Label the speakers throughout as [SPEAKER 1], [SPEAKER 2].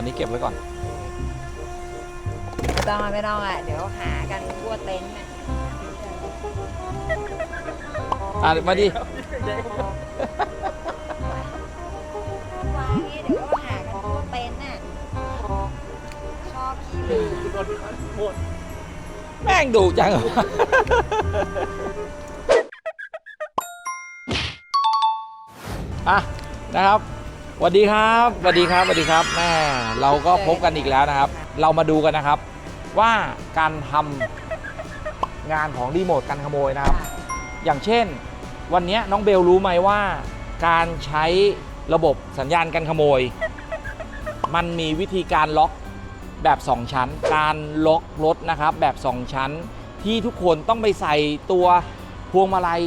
[SPEAKER 1] คันนี้เก็บไว้ก่อน
[SPEAKER 2] ไม่ต้องอะไม่ต้องอะ เดี๋ยวหากันทั่วเต็นท์น่ะ
[SPEAKER 1] อะมาดิ
[SPEAKER 2] วางนี่เดี๋ยวก็หากันทั่วเต็นท์น่ะ ชอบขี้ลืม
[SPEAKER 1] แม่งดุจัง อะนะครับ สวัสดีครับสวัสดีครับสวัสดีครับแม่เราก็พบกันอีกแล้วนะครับ เรามาดูกันนะครับ ว่าการทำงานของรีโมทกันขโมยนะครับ อย่างเช่น วันนี้น้องเบลรู้ไหมว่า การใช้ระบบสัญญาณกันขโมย มันมีวิธีการล็อกแบบ 2 ชั้น การล็อกรถนะครับแบบ 2 ชั้น ที่ทุกคนต้องไปใส่ตัวพวงมาลัย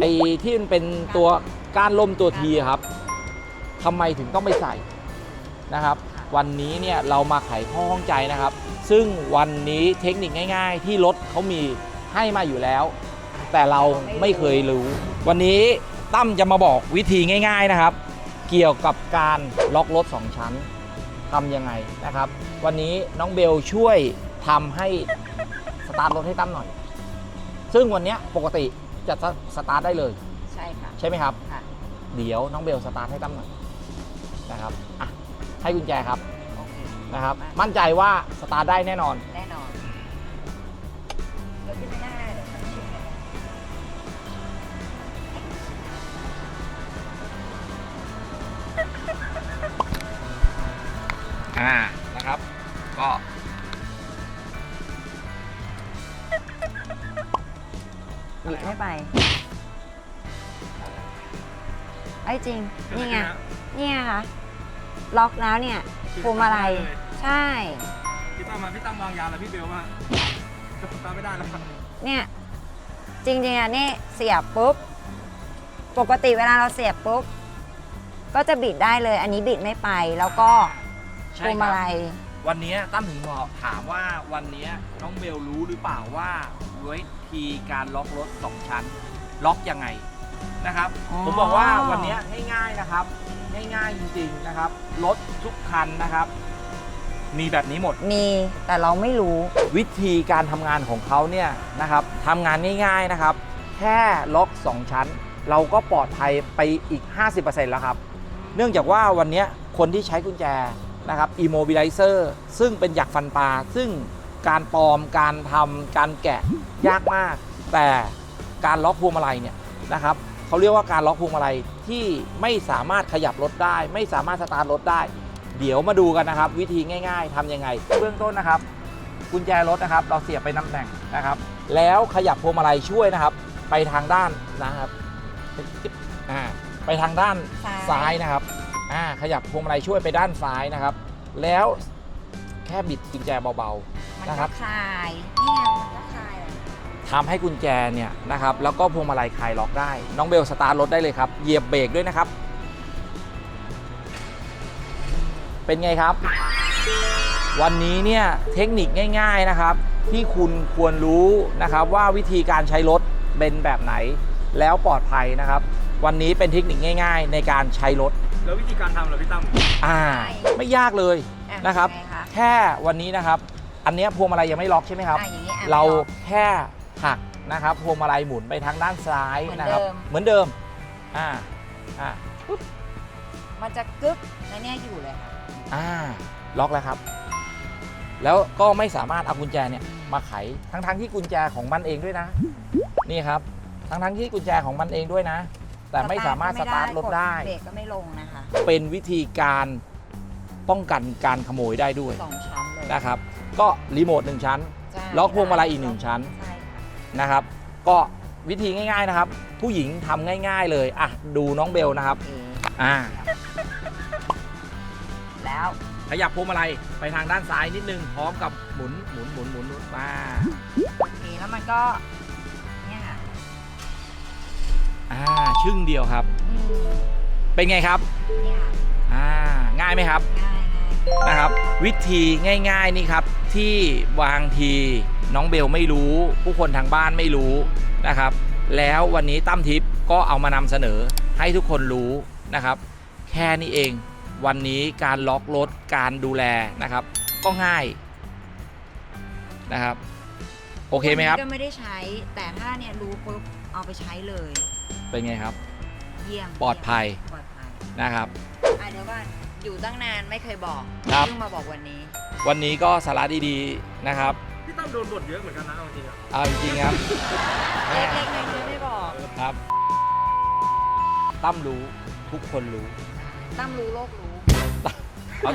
[SPEAKER 1] ไอ้ที่มันเป็นตัวก้านล่มตัวทีครับ ทำไมถึงต้องไปใส่นะครับ วันนี้เนี่ยเรามาไขข้อข้องใจนะครับ ซึ่งวันนี้เทคนิคง่าย ๆ ที่รถเขามีให้มาอยู่แล้ว แต่เราไม่เคยรู้ วันนี้ตั้มจะมาบอกวิธีง่าย ๆนะครับ เกี่ยวกับการล็อกรถ 2 ชั้นทำยังไงนะครับ วันนี้น้องเบลช่วยทำให้สตาร์ทรถให้ตั้มหน่อย ซึ่งวันเนี้ยปกติจะสตาร์ทได้เลย
[SPEAKER 2] ใช่ค่ะ
[SPEAKER 1] ใช่ไหมครับ
[SPEAKER 2] ค่ะ
[SPEAKER 1] เดี๋ยวน้องเบลสตาร์ทให้ตั้มหน่อย นะครับอะให้กุญแจครับ
[SPEAKER 2] โอเค
[SPEAKER 1] นะครับ มั่นใจว่าสตาร์ทได้แน่นอน
[SPEAKER 2] แน่นอนเดี๋ยวขึ้นไม่ได้เดี๋ยวมันชิมเลย
[SPEAKER 1] อ่า นะครับ ก็
[SPEAKER 2] บิดไม่ไป ไอ้จริง นี่ไง นี่ไงคะ ล็อกแล้วเนี่ยพวงมาลัยใช่
[SPEAKER 3] พี่ตั้มมาพี่ตั้มวางยาแล้วพี่เบลมาตามไม่ได้แล้วครับ
[SPEAKER 2] เนี่ยจริงๆอะนี่เสียบปุ๊บ ปกติเวลาเราเสียบปุ๊บ ก็จะบิดได้เลย อันนี้บิดไม่ไปแล้วก็พ
[SPEAKER 1] ใช่
[SPEAKER 2] วง
[SPEAKER 1] ค
[SPEAKER 2] มา
[SPEAKER 1] รับ
[SPEAKER 2] ลัย
[SPEAKER 1] วันนี้ตั้มถึงบอกถามว่าวันนี้น้องเบลรู้หรือเปล่าว่าวิธีการล็อกรถสองชั้น ล็อกยังไงนะครับ
[SPEAKER 2] อ๋อ
[SPEAKER 1] ผมบอกว่าวันนี้ง่ายๆนะครับ ง่ายๆจริงๆนะครับรถทุกคันนะครับ มีแบบนี้หมด
[SPEAKER 2] มีแต่เราไม่รู้
[SPEAKER 1] วิธีการทำงานของเขาเนี่ยนะครับทำงานง่ายๆนะครับ แค่ล็อก 2 ชั้น เราก็ปลอดภัยไปอีก 50%แล้วครับ เนื่องจากว่าวันนี้คนที่ใช้กุญแจนะครับ immobilizer ซึ่งเป็นหยักฟันปลา ซึ่งการปลอมการทำการแกะยากมาก แต่การล็อกพวงมาลัยเนี่ยนะครับ เขาเรียกว่าการล็อกพวงมาลัยที่ไม่สามารถขยับรถได้ ไม่สามารถสตาร์ทรถได้ เดี๋ยวมาดูกันนะครับ วิธีง่ายๆทำยังไง เบื้องต้นนะครับ กุญแจรถนะครับ เราเสียบไปน้ำแหน่งนะครับ แล้วขยับพวงมาลัยช่วยนะครับ ไปทางด้านนะครับอ่าไปทางด้าน
[SPEAKER 2] ซ้าย
[SPEAKER 1] ซ้ายนะครับอ่าขยับพวงมาลัยช่วยไปด้านซ้ายนะครับ แล้วแค่บิดกุญแจเบา
[SPEAKER 2] มัน
[SPEAKER 1] นะครั
[SPEAKER 2] ก็
[SPEAKER 1] บ
[SPEAKER 2] คลายนี่ไงมันก็คลายเลย
[SPEAKER 1] ๆ ทำให้กุญแจเนี่ยนะครับแล้วก็พวงมาลัยคลายล็อกได้ น้องเบลสตาร์ทรถได้เลยครับ เหยียบเบรกด้วยนะครับ เป็นไงครับ วันนี้เนี่ยเทคนิคง่าย ๆนะครับ ที่คุณควรรู้นะครับว่าวิธีการใช้รถเป็นแบบไหนแล้วปลอดภัยนะครับ วันนี้เป็นเทคนิคง่าย ๆ ในการใช้รถ
[SPEAKER 3] แล้ววิธีการทำเหรอพี่ตั้ม
[SPEAKER 1] อ่า ไม่ยากเลย
[SPEAKER 2] อ่
[SPEAKER 1] นะครับ
[SPEAKER 2] ยังไงคะ
[SPEAKER 1] แค่วันนี้นะครับ อันเนี้ยพวงมาลัยยังไม่ล็อกใช่ไหมครับ
[SPEAKER 2] อะอย่างนี้อะ
[SPEAKER 1] เรา
[SPEAKER 2] ไม่ล็อก
[SPEAKER 1] แค่ หักนะครับพวงมาลัยหมุนไปทางด้านซ้าย
[SPEAKER 2] เหมือน
[SPEAKER 1] นะครับ
[SPEAKER 2] เดิม
[SPEAKER 1] เหมือนเดิมอ่าอ่า
[SPEAKER 2] มันจะกึกแล้วเนี่ยอยู่เลยค่ะ
[SPEAKER 1] อ่าล็อกแล้วครับ แล้วก็ไม่สามารถเอากุญแจเนี่ยมาไขทั้งทั้งๆที่กุญแจของมันเองด้วยนะ นี่ครับ ทั้งทั้งๆที่กุญแจของมันเองด้วยนะ แต่ไม่สามารถสตาร์ทรถได้
[SPEAKER 2] เบรกก็ไม่ลงนะคะ
[SPEAKER 1] เป็นวิธีการป้องกันการขโมยได้ด้วย
[SPEAKER 2] สองชั้นเลย
[SPEAKER 1] นะครับ ก็รีโมทหนึ่งชั้น
[SPEAKER 2] ใช่
[SPEAKER 1] ล็อกพวงมาลัยอีกหนึ่งชั้น
[SPEAKER 2] ใช่ค่ะ
[SPEAKER 1] นะครับ ก็วิธีง่ายๆนะครับ ผู้หญิงทำง่าย ๆเลยอะดูน้องเบลนะครับ
[SPEAKER 2] โอเค
[SPEAKER 1] อ่า
[SPEAKER 2] แล้ว
[SPEAKER 1] ขยับพวงมาลัยไปทางด้านซ้ายนิดนึงพร้อมกับหมุนหมุนหมุนหมุนหมุนมา
[SPEAKER 2] โอเคแล้วมันก็เนี่ยค่ะ
[SPEAKER 1] อ่าชึ่งเดียวครับ
[SPEAKER 2] อืม
[SPEAKER 1] เป็นไงครับ
[SPEAKER 2] เนี่ยค่ะ
[SPEAKER 1] อ่าง่ายไหมครับ
[SPEAKER 2] ง่ายง่าย
[SPEAKER 1] นะครับ วิธีง่าย ๆนี่ครับที่บางที น้องเบลไม่รู้ ผู้คนทางบ้านไม่รู้นะครับ แล้ววันนี้ตั้มทิพย์ก็เอามานำเสนอให้ทุกคนรู้นะครับ แค่นี้เองวันนี้การล็อกรถการดูแลนะครับ ก็ง่ายนะครับ โอเคไหมครับ
[SPEAKER 2] ก็ไม่ได้ใช้แต่ถ้าเนี่ยรู้ปุ๊บเอาไปใช้เลย
[SPEAKER 1] เป็นไงครับ
[SPEAKER 2] เยี่ยม
[SPEAKER 1] ปลอดภัย
[SPEAKER 2] ปลอดภัย
[SPEAKER 1] นะครับ
[SPEAKER 2] อะเดี๋ยวก่อนอยู่ตั้งนานไม่เคยบอก
[SPEAKER 1] ครับ
[SPEAKER 2] เพิ่งมาบอกวันนี้
[SPEAKER 1] วันนี้ก็สาระดีๆนะครับ
[SPEAKER 3] พี่ตั้มโดนบทเยอะเหมือนกันนะเอาจริงๆอะ
[SPEAKER 1] เอาจริงๆครับ
[SPEAKER 2] เล็กๆน้อยๆไม่บอก
[SPEAKER 1] ครับตั้มรู้ทุกคนรู้
[SPEAKER 2] ตั้มรู้โลกรู้
[SPEAKER 1] เอา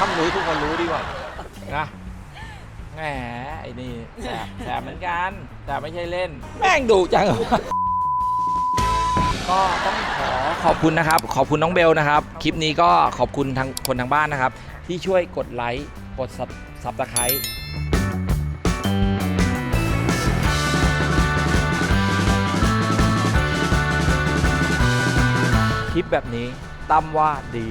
[SPEAKER 1] ตั้มรู้ทุกคนรู้ดีกว่านะแหมไอ้นี่แสบแสบเหมือนกัน แต่ไม่ใช่เล่น แม่งดุจังเหรอก็ต้องขอขอบคุณนะครับ ขอบคุณน้องเบลนะครับ คลิปนี้ก็ขอบคุณทางคนทางบ้านนะครับ ที่ช่วยกดไลค์กดซับสไครต์ ลิปแบบนี้ตั้มว่าดี